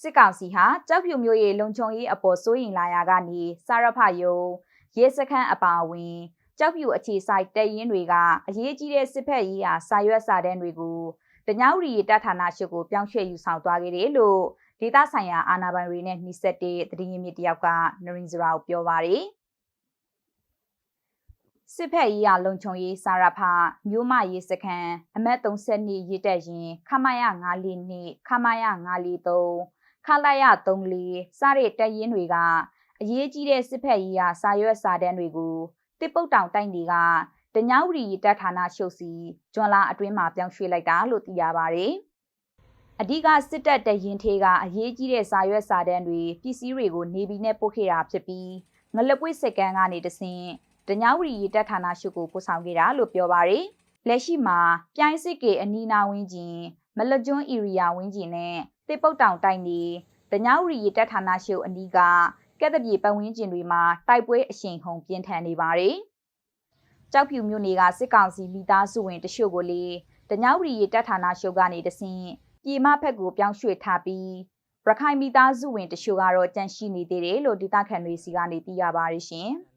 စစ်ကောင်စီဟာကြောက်ဖြူမျိုးရဲ့လုံခြုံရေးအပေါ်စိုးရင်လာရာကနေစာရဖယုံရဲစခန်းအပါအဝင်ကြောက်ဖြူအခြေဆိုင်တပ်ရင်းတွေကအရေးကြီးတဲ့စစ်ဖက်ရေးရာစာရွက်စာတမ်းတွေကိုတညဝရီတပ်ဌာနရှုပ်ကိုပြောင်းရွှေ့ယူဆောင်သွားခဲ့တယ်လို့ဒေသဆိုင်ရာအာဏာပိုင်တွေနဲ့နှိစက်တဲ့သတင်းရင်းမြစ်တယောက်ကနရင်စရာကိုပြောပါတယ်စစ်ဖက်ရေးရလုံခြုံရေးစာရဖမြို့မရေးစခန်းအမတ်32ရေးတက်ရင်ခမရ942ခမရ943 ခလာရ34စတဲ့တပ်ရင်းတွေကအရေးကြီးတဲ့စစ်ဖက်ရေးရစာရွက်စာတမ်းတွေကိုတစ်ပုတ်တောင်တိုက်တွေကတညဝရီတပ်ဌာနရှုပ်စီဂျွန်လာအတွင်းမှာပြောင်းရွှေ့လိုက်တာလို့သိရပါတယ်။အဓိကစစ်တပ်တရင်ထေးကအရေးကြီးတဲ့စာရွက်စာတမ်းတွေပစ္စည်းတွေကိုနေပြည်နဲ့ပို့ခဲ့တာဖြစ်ပြီးငလပွေးစက်ကန်ကနေတဆင့်တညဝရီတပ်ဌာနရှုပ်ကိုပို့ဆောင်ခဲ့တာလို့ပြောပါတယ်။လက်ရှိမှာပြိုင်းစစ်ကေအနီနာဝင်းကျင်မလကျွန်းဧရိယာဝင်းကျင်နဲ့ တစ်ပုတ်တောင်တိုက်နေတညဝရီတပ်ဌာနရှုပ်အနီးကကက်တပြေပတ်ဝန်းကျင်တွေမှာတိုက်ပွဲအရှိန်ဟုန်ပြင်းထန်နေပါတယ်။ကြောက်ဖြူမြို့နယ်ကစစ်ကောင်စီမိသားစုဝင်တချို့ကိုလေတညဝရီရတပ်ဌာနရှုပ်ကနေတဆင့်ပြည်မဖက်ကိုပြောင်းရွှေ့ထားပြီးရခိုင်မိသားစုဝင်တချို့ကတော့ကြန့်ရှိနေသေးတယ်လို့ဒေသခံတွေစီကနေသိရပါတယ်ရှင်။